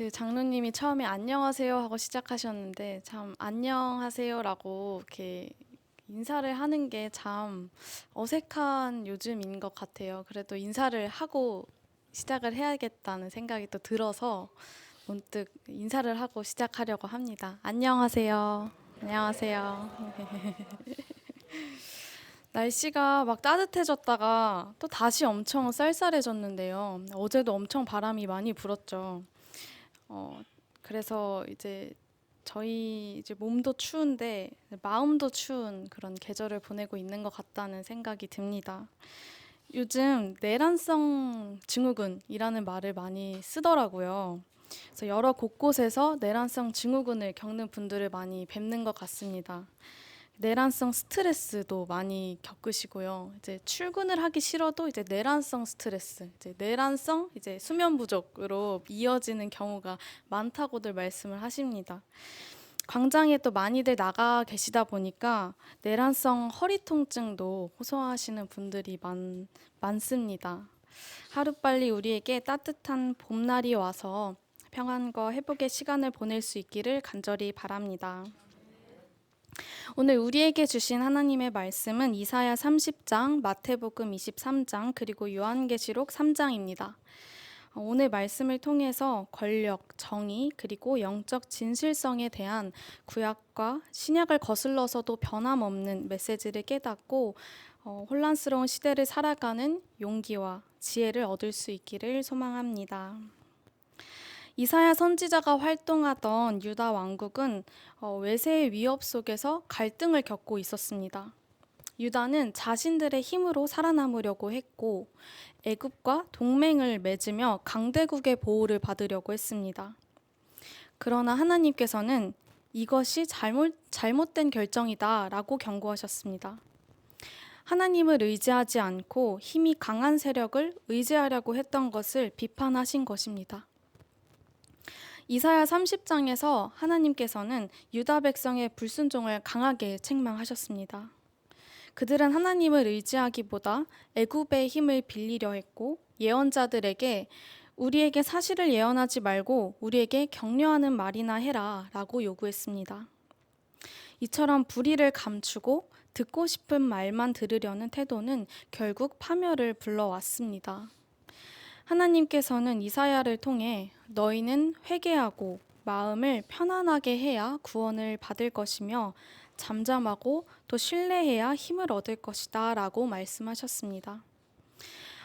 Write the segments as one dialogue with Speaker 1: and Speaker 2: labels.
Speaker 1: 그 장로님이 처음에 안녕하세요 하고 시작하셨는데 참 안녕하세요라고 이렇게 인사를 하는 게 참 어색한 요즘인 것 같아요. 그래도 인사를 하고 시작을 해야겠다는 생각이 또 들어서 문득 인사를 하고 시작하려고 합니다. 안녕하세요. 안녕하세요. 날씨가 막 따뜻해졌다가 또 다시 엄청 쌀쌀해졌는데요. 어제도 엄청 바람이 많이 불었죠. 어, 그래서 이제 저희 이제 몸도 추운데 마음도 추운 그런 계절을 보내고 있는 것 같다는 생각이 듭니다. 요즘 내란성 증후군이라는 말을 많이 쓰더라고요. 그래서 여러 곳곳에서 내란성 증후군을 겪는 분들을 많이 뵙는 것 같습니다. 내란성 스트레스도 많이 겪으시고요. 이제 출근을 하기 싫어도 이제 내란성 스트레스, 이제 내란성 이제 수면 부족으로 이어지는 경우가 많다고들 말씀을 하십니다. 광장에 또 많이들 나가 계시다 보니까 내란성 허리 통증도 호소하시는 분들이 많, 많습니다. 하루빨리 우리에게 따뜻한 봄날이 와서 평안과 회복의 시간을 보낼 수 있기를 간절히 바랍니다. 오늘 우리에게 주신 하나님의 말씀은 이사야 30장, 마태복음 23장, 그리고 요한계시록 3장입니다. 오늘 말씀을 통해서 권력, 정의, 그리고 영적 진실성에 대한 구약과 신약을 거슬러서도 변함없는 메시지를 깨닫고 어, 혼란스러운 시대를 살아가는 용기와 지혜를 얻을 수 있기를 소망합니다. 이사야 선지자가 활동하던 유다 왕국은 어, 외세의 위협 속에서 갈등을 겪고 있었습니다. 유다는 자신들의 힘으로 살아남으려고 했고 애굽과 동맹을 맺으며 강대국의 보호를 받으려고 했습니다. 그러나 하나님께서는 이것이 잘못, 잘못된 결정이다 라고 경고하셨습니다. 하나님을 의지하지 않고 힘이 강한 세력을 의지하려고 했던 것을 비판하신 것입니다. 이사야 30장에서 하나님께서는 유다 백성의 불순종을 강하게 책망하셨습니다. 그들은 하나님을 의지하기보다 애굽의 힘을 빌리려 했고 예언자들에게 우리에게 사실을 예언하지 말고 우리에게 격려하는 말이나 해라라고 요구했습니다. 이처럼 불의를 감추고 듣고 싶은 말만 들으려는 태도는 결국 파멸을 불러왔습니다. 하나님께서는 이사야를 통해 너희는 회개하고 마음을 편안하게 해야 구원을 받을 것이며 잠잠하고 또 신뢰해야 힘을 얻을 것이다 라고 말씀하셨습니다.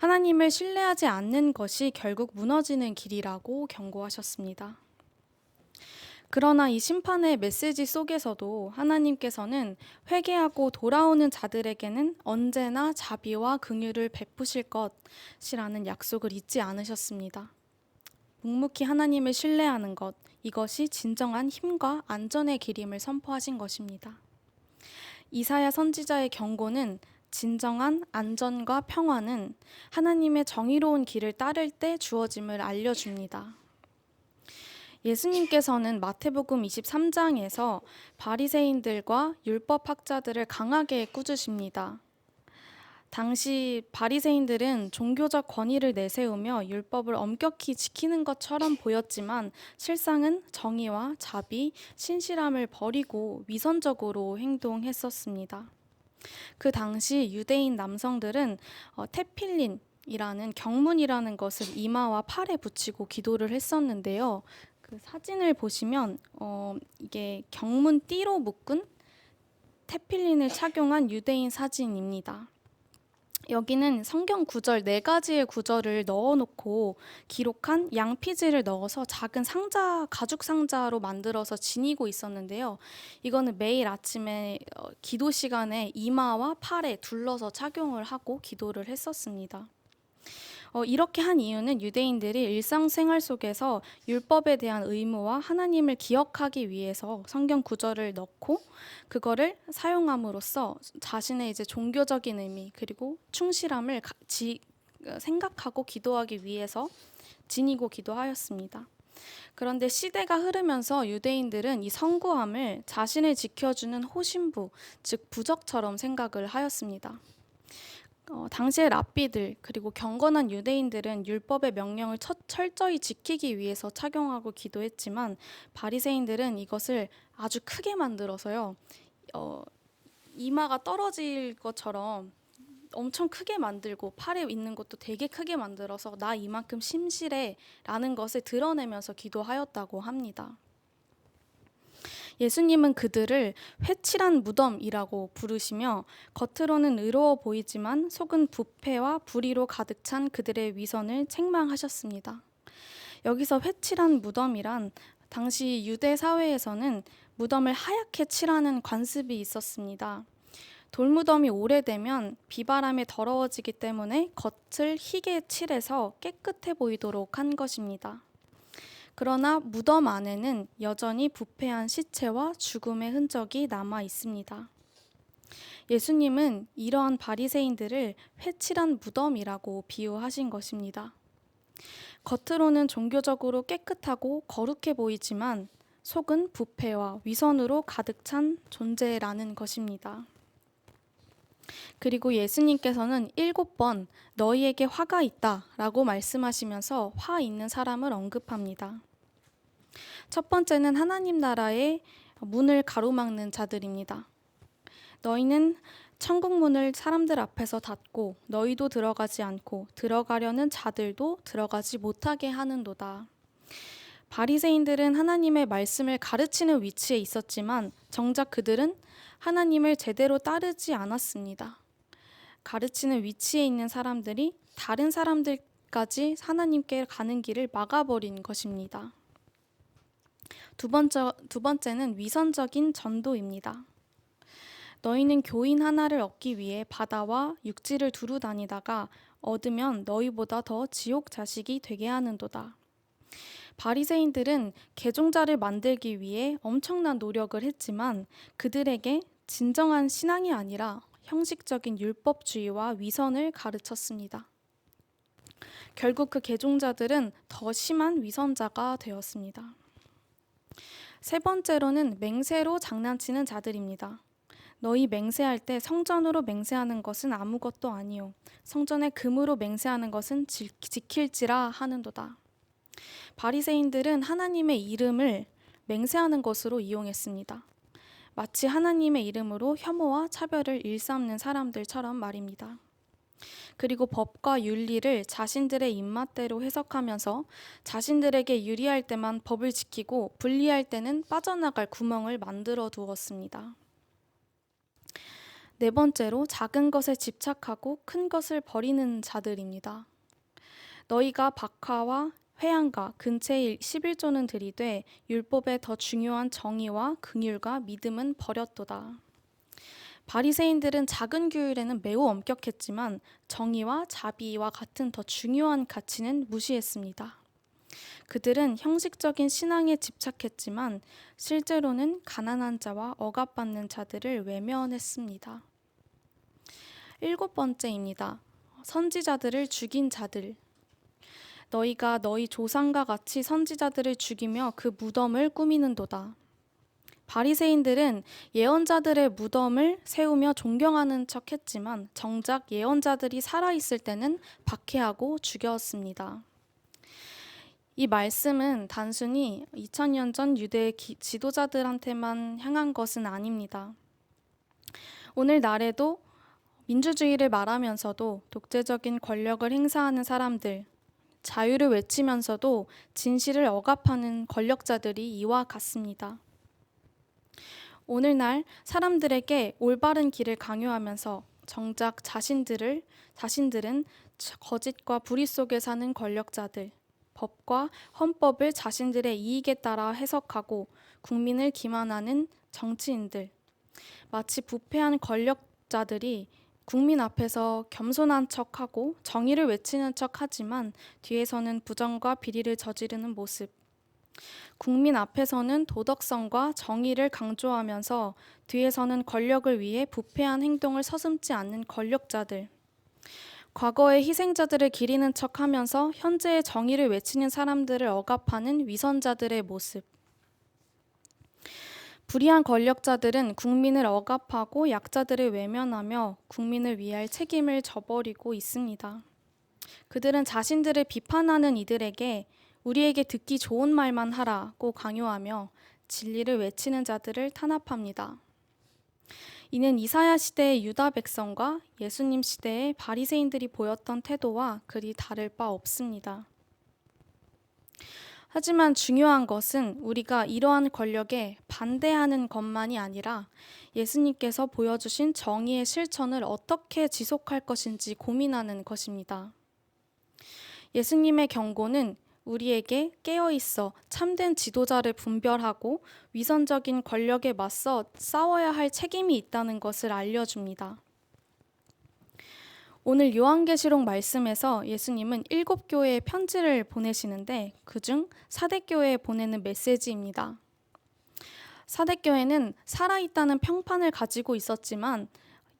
Speaker 1: 하나님을 신뢰하지 않는 것이 결국 무너지는 길이라고 경고하셨습니다. 그러나 이 심판의 메시지 속에서도 하나님께서는 회개하고 돌아오는 자들에게는 언제나 자비와 긍휼을 베푸실 것이라는 약속을 잊지 않으셨습니다. 묵묵히 하나님을 신뢰하는 것, 이것이 진정한 힘과 안전의 길임을 선포하신 것입니다. 이사야 선지자의 경고는 진정한 안전과 평화는 하나님의 정의로운 길을 따를 때 주어짐을 알려줍니다. 예수님께서는 마태복음 23장에서 바리새인들과 율법 학자들을 강하게 꾸짖습니다. 당시 바리새인들은 종교적 권위를 내세우며 율법을 엄격히 지키는 것처럼 보였지만 실상은 정의와 자비, 신실함을 버리고 위선적으로 행동했었습니다. 그 당시 유대인 남성들은 어, 테필린 이라는 경문이라는 것을 이마와 팔에 붙이고 기도를 했었는데요. 그 사진을 보시면 어, 이게 경문 띠로 묶은 테필린을 착용한 유대인 사진입니다. 여기는 성경 구절 네 가지의 구절을 넣어놓고 기록한 양피지를 넣어서 작은 상자 가죽 상자로 만들어서 지니고 있었는데요. 이거는 매일 아침에 어, 기도 시간에 이마와 팔에 둘러서 착용을 하고 기도를 했었습니다. 어, 이렇게 한 이유는 유대인들이 일상생활 속에서 율법에 대한 의무와 하나님을 기억하기 위해서 성경 구절을 넣고 그거를 사용함으로써 자신의 이제 종교적인 의미 그리고 충실함을 가, 지, 어, 생각하고 기도하기 위해서 지니고 기도하였습니다. 그런데 시대가 흐르면서 유대인들은 이 성구함을 자신을 지켜주는 호신부, 즉 부적처럼 생각을 하였습니다. 어, 당시의 랍비들 그리고 경건한 유대인들은 율법의 명령을 처- 철저히 지키기 위해서 착용하고 기도했지만 바리새인들은 이것을 아주 크게 만들어서요. 어, 이마가 떨어질 것처럼 엄청 크게 만들고 팔에 있는 것도 되게 크게 만들어서 나 이만큼 심실해라는 것을 드러내면서 기도하였다고 합니다. 예수님은 그들을 회칠한 무덤이라고 부르시며 겉으로는 의로워 보이지만 속은 부패와 불의로 가득 찬 그들의 위선을 책망하셨습니다. 여기서 회칠한 무덤이란 당시 유대 사회에서는 무덤을 하얗게 칠하는 관습이 있었습니다. 돌무덤이 오래되면 비바람에 더러워지기 때문에 겉을 희게 칠해서 깨끗해 보이도록 한 것입니다. 그러나 무덤 안에는 여전히 부패한 시체와 죽음의 흔적이 남아 있습니다. 예수님은 이러한 바리새인들을 회칠한 무덤이라고 비유하신 것입니다. 겉으로는 종교적으로 깨끗하고 거룩해 보이지만 속은 부패와 위선으로 가득 찬 존재라는 것입니다. 그리고 예수님께서는 일곱 번 너희에게 화가 있다 라고 말씀하시면서 화 있는 사람을 언급합니다. 첫 번째는 하나님 나라의 문을 가로막는 자들입니다. 너희는 천국 문을 사람들 앞에서 닫고 너희도 들어가지 않고 들어가려는 자들도 들어가지 못하게 하는도다. 바리새인들은 하나님의 말씀을 가르치는 위치에 있었지만 정작 그들은 하나님을 제대로 따르지 않았습니다. 가르치는 위치에 있는 사람들이 다른 사람들까지 하나님께 가는 길을 막아버린 것입니다. 두 번째, 두 번째는 위선적인 전도입니다. 너희는 교인 하나를 얻기 위해 바다와 육지를 두루 다니다가 얻으면 너희보다 더 지옥 자식이 되게 하는도다. 바리새인들은 개종자를 만들기 위해 엄청난 노력을 했지만 그들에게 진정한 신앙이 아니라 형식적인 율법주의와 위선을 가르쳤습니다. 결국 그 개종자들은 더 심한 위선자가 되었습니다. 세 번째로는 맹세로 장난치는 자들입니다. 너희 맹세할 때 성전으로 맹세하는 것은 아무것도 아니요 성전의 금으로 맹세하는 것은 지, 지킬지라 하는도다. 바리새인들은 하나님의 이름을 맹세하는 것으로 이용했습니다. 마치 하나님의 이름으로 혐오와 차별을 일삼는 사람들처럼 말입니다. 그리고 법과 윤리를 자신들의 입맛대로 해석하면서 자신들에게 유리할 때만 법을 지키고 불리할 때는 빠져나갈 구멍을 만들어 두었습니다. 네 번째로 작은 것에 집착하고 큰 것을 버리는 자들입니다. 너희가 박하와 회양과 근체일 11조는 들이되 율법에 더 중요한 정의와 긍휼과 믿음은 버렸도다. 바리새인들은 작은 규율에는 매우 엄격했지만 정의와 자비와 같은 더 중요한 가치는 무시했습니다. 그들은 형식적인 신앙에 집착했지만 실제로는 가난한 자와 억압받는 자들을 외면했습니다. 일곱 번째입니다. 선지자들을 죽인 자들. 너희가 너희 조상과 같이 선지자들을 죽이며 그 무덤을 꾸미는도다. 바리새인들은 예언자들의 무덤을 세우며 존경하는 척했지만 정작 예언자들이 살아 있을 때는 박해하고 죽였습니다. 이 말씀은 단순히 2000년 전 유대 지도자들한테만 향한 것은 아닙니다. 오늘날에도 민주주의를 말하면서도 독재적인 권력을 행사하는 사람들, 자유를 외치면서도 진실을 억압하는 권력자들이 이와 같습니다. 오늘날 사람들에게 올바른 길을 강요하면서 정작 자신들을 자신들은 거짓과 불의 속에 사는 권력자들, 법과 헌법을 자신들의 이익에 따라 해석하고 국민을 기만하는 정치인들, 마치 부패한 권력자들이 국민 앞에서 겸손한 척하고 정의를 외치는 척하지만 뒤에서는 부정과 비리를 저지르는 모습. 국민 앞에서는 도덕성과 정의를 강조하면서 뒤에서는 권력을 위해 부패한 행동을 서슴지 않는 권력자들. 과거의 희생자들을 기리는 척 하면서 현재의 정의를 외치는 사람들을 억압하는 위선자들의 모습. 불의한 권력자들은 국민을 억압하고 약자들을 외면하며 국민을 위할 책임을 져버리고 있습니다. 그들은 자신들을 비판하는 이들에게 우리에게 듣기 좋은 말만 하라고 강요하며 진리를 외치는 자들을 탄압합니다. 이는 이사야 시대의 유다 백성과 예수님 시대의 바리새인들이 보였던 태도와 그리 다를 바 없습니다. 하지만 중요한 것은 우리가 이러한 권력에 반대하는 것만이 아니라 예수님께서 보여주신 정의의 실천을 어떻게 지속할 것인지 고민하는 것입니다. 예수님의 경고는 우리에게 깨어 있어 참된 지도자를 분별하고 위선적인 권력에 맞서 싸워야 할 책임이 있다는 것을 알려줍니다. 오늘 요한계시록 말씀에서 예수님은 일곱 교회에 편지를 보내시는데 그중 사대교회에 보내는 메시지입니다. 사대교회는 살아있다는 평판을 가지고 있었지만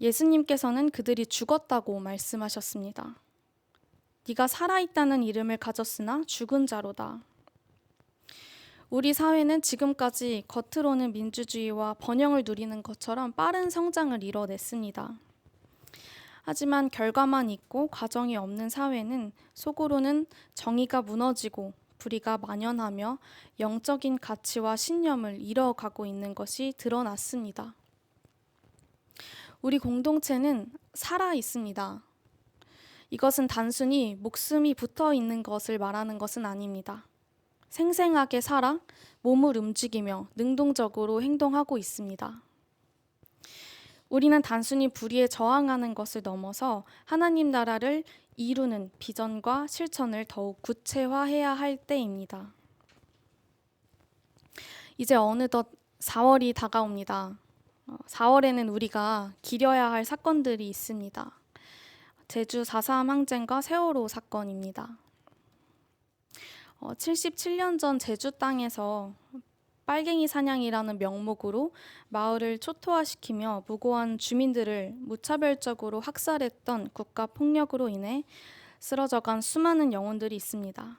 Speaker 1: 예수님께서는 그들이 죽었다고 말씀하셨습니다. 네가 살아있다는 이름을 가졌으나 죽은 자로다. 우리 사회는 지금까지 겉으로는 민주주의와 번영을 누리는 것처럼 빠른 성장을 이뤄냈습니다. 하지만 결과만 있고 과정이 없는 사회는 속으로는 정의가 무너지고 불의가 만연하며 영적인 가치와 신념을 잃어가고 있는 것이 드러났습니다. 우리 공동체는 살아 있습니다. 이것은 단순히 목숨이 붙어 있는 것을 말하는 것은 아닙니다. 생생하게 살아 몸을 움직이며 능동적으로 행동하고 있습니다. 우리는 단순히 불의에 저항하는 것을 넘어서 하나님 나라를 이루는 비전과 실천을 더욱 구체화해야 할 때입니다. 이제 어느덧 4월이 다가옵니다. 4월에는 우리가 기려야 할 사건들이 있습니다. 제주 4.3 항쟁과 세월호 사건입니다. 어, 77년 전 제주 땅에서 빨갱이 사냥이라는 명목으로 마을을 초토화시키며 무고한 주민들을 무차별적으로 학살했던 국가 폭력으로 인해 쓰러져간 수많은 영혼들이 있습니다.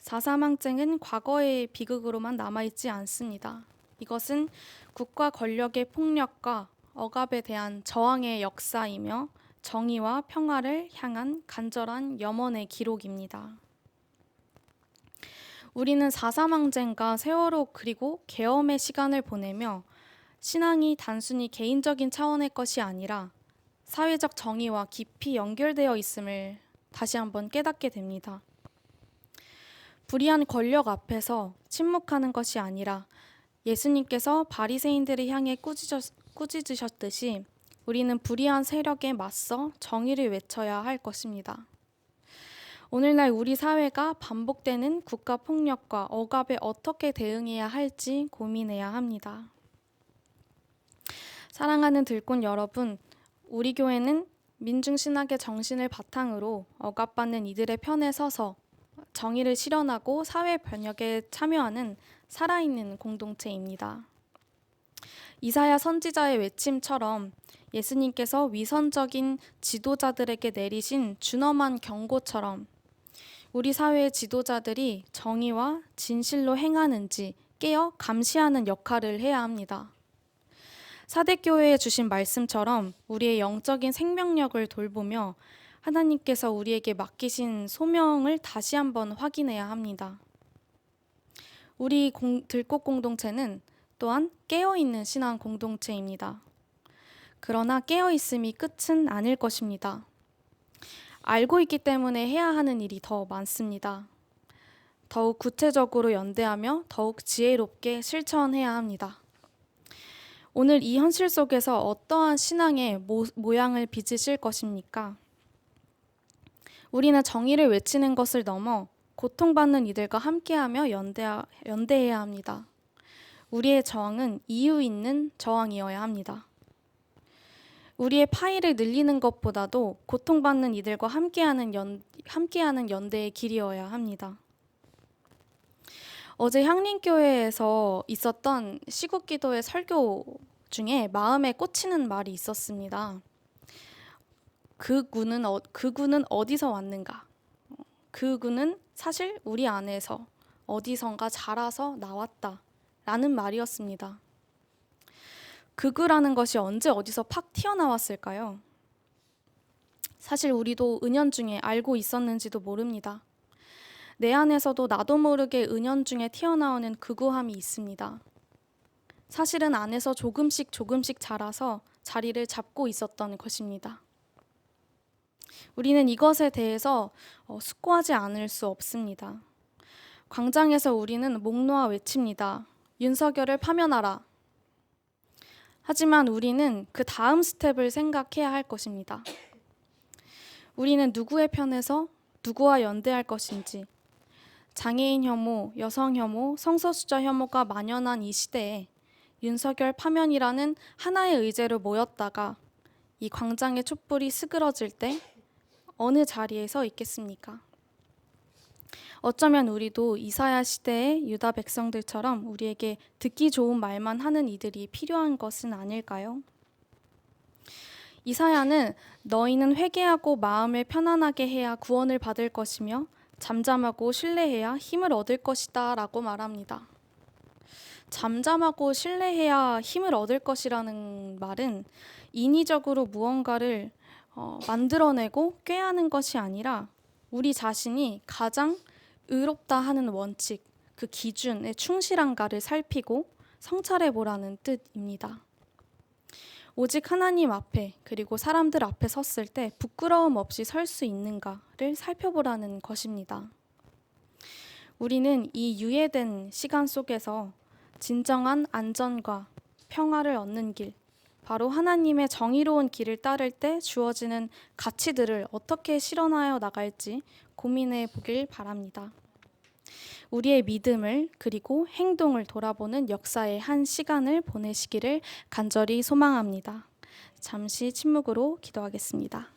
Speaker 1: 4.3 항쟁은 과거의 비극으로만 남아있지 않습니다. 이것은 국가 권력의 폭력과 억압에 대한 저항의 역사이며 정의와 평화를 향한 간절한 염원의 기록입니다. 우리는 사사망쟁과 세월호 그리고 계엄의 시간을 보내며 신앙이 단순히 개인적인 차원의 것이 아니라 사회적 정의와 깊이 연결되어 있음을 다시 한번 깨닫게 됩니다. 불의한 권력 앞에서 침묵하는 것이 아니라 예수님께서 바리새인들을 향해 꾸짖으셨듯이 우리는 불의한 세력에 맞서 정의를 외쳐야 할 것입니다. 오늘날 우리 사회가 반복되는 국가 폭력과 억압에 어떻게 대응해야 할지 고민해야 합니다. 사랑하는 들꽃 여러분, 우리 교회는 민중신학의 정신을 바탕으로 억압받는 이들의 편에 서서 정의를 실현하고 사회 변혁에 참여하는 살아있는 공동체입니다. 이사야 선지자의 외침처럼 예수님께서 위선적인 지도자들에게 내리신 준엄한 경고처럼 우리 사회의 지도자들이 정의와 진실로 행하는지 깨어 감시하는 역할을 해야 합니다. 사대교회에 주신 말씀처럼 우리의 영적인 생명력을 돌보며 하나님께서 우리에게 맡기신 소명을 다시 한번 확인해야 합니다. 우리 공, 들꽃 공동체는 또한 깨어있는 신앙 공동체입니다. 그러나 깨어있음이 끝은 아닐 것입니다. 알고 있기 때문에 해야 하는 일이 더 많습니다. 더욱 구체적으로 연대하며 더욱 지혜롭게 실천해야 합니다. 오늘 이 현실 속에서 어떠한 신앙의 모, 모양을 빚으실 것입니까? 우리는 정의를 외치는 것을 넘어 고통받는 이들과 함께하며 연대하, 연대해야 합니다. 우리의 저항은 이유 있는 저항이어야 합니다. 우리의 파일을 늘리는 것보다도 고통받는 이들과 함께하는 연 함께하는 연대의 길이어야 합니다. 어제 향림교회에서 있었던 시국 기도의 설교 중에 마음에 꽂히는 말이 있었습니다. 그 군은 어, 그 군은 어디서 왔는가? 그 군은 사실 우리 안에서 어디선가 자라서 나왔다. 라는 말이었습니다. 극우라는 것이 언제 어디서 팍 튀어나왔을까요? 사실 우리도 은연중에 알고 있었는지도 모릅니다. 내 안에서도 나도 모르게 은연중에 튀어나오는 극우함이 있습니다. 사실은 안에서 조금씩 조금씩 자라서 자리를 잡고 있었던 것입니다. 우리는 이것에 대해서 어, 숙고하지 않을 수 없습니다. 광장에서 우리는 목 놓아 외칩니다. 윤석열을 파면하라. 하지만 우리는 그 다음 스텝을 생각해야 할 것입니다. 우리는 누구의 편에서 누구와 연대할 것인지, 장애인 혐오, 여성 혐오, 성소수자 혐오가 만연한 이 시대에 윤석열 파면이라는 하나의 의제로 모였다가 이 광장의 촛불이 스그러질 때 어느 자리에 서 있겠습니까? 어쩌면 우리도 이사야 시대의 유다 백성들처럼 우리에게 듣기 좋은 말만 하는 이들이 필요한 것은 아닐까요? 이사야는 너희는 회개하고 마음을 편안하게 해야 구원을 받을 것이며 잠잠하고 신뢰해야 힘을 얻을 것이다 라고 말합니다. 잠잠하고 신뢰해야 힘을 얻을 것이라는 말은 인위적으로 무언가를 어, 만들어내고 꾀하는 것이 아니라 우리 자신이 가장 의롭다 하는 원칙, 그 기준에 충실한가를 살피고 성찰해 보라는 뜻입니다. 오직 하나님 앞에 그리고 사람들 앞에 섰을 때 부끄러움 없이 설 수 있는가를 살펴보라는 것입니다. 우리는 이 유예된 시간 속에서 진정한 안전과 평화를 얻는 길, 바로 하나님의 정의로운 길을 따를 때 주어지는 가치들을 어떻게 실현하여 나갈지 고민해 보길 바랍니다. 우리의 믿음을 그리고 행동을 돌아보는 역사의 한 시간을 보내시기를 간절히 소망합니다. 잠시 침묵으로 기도하겠습니다.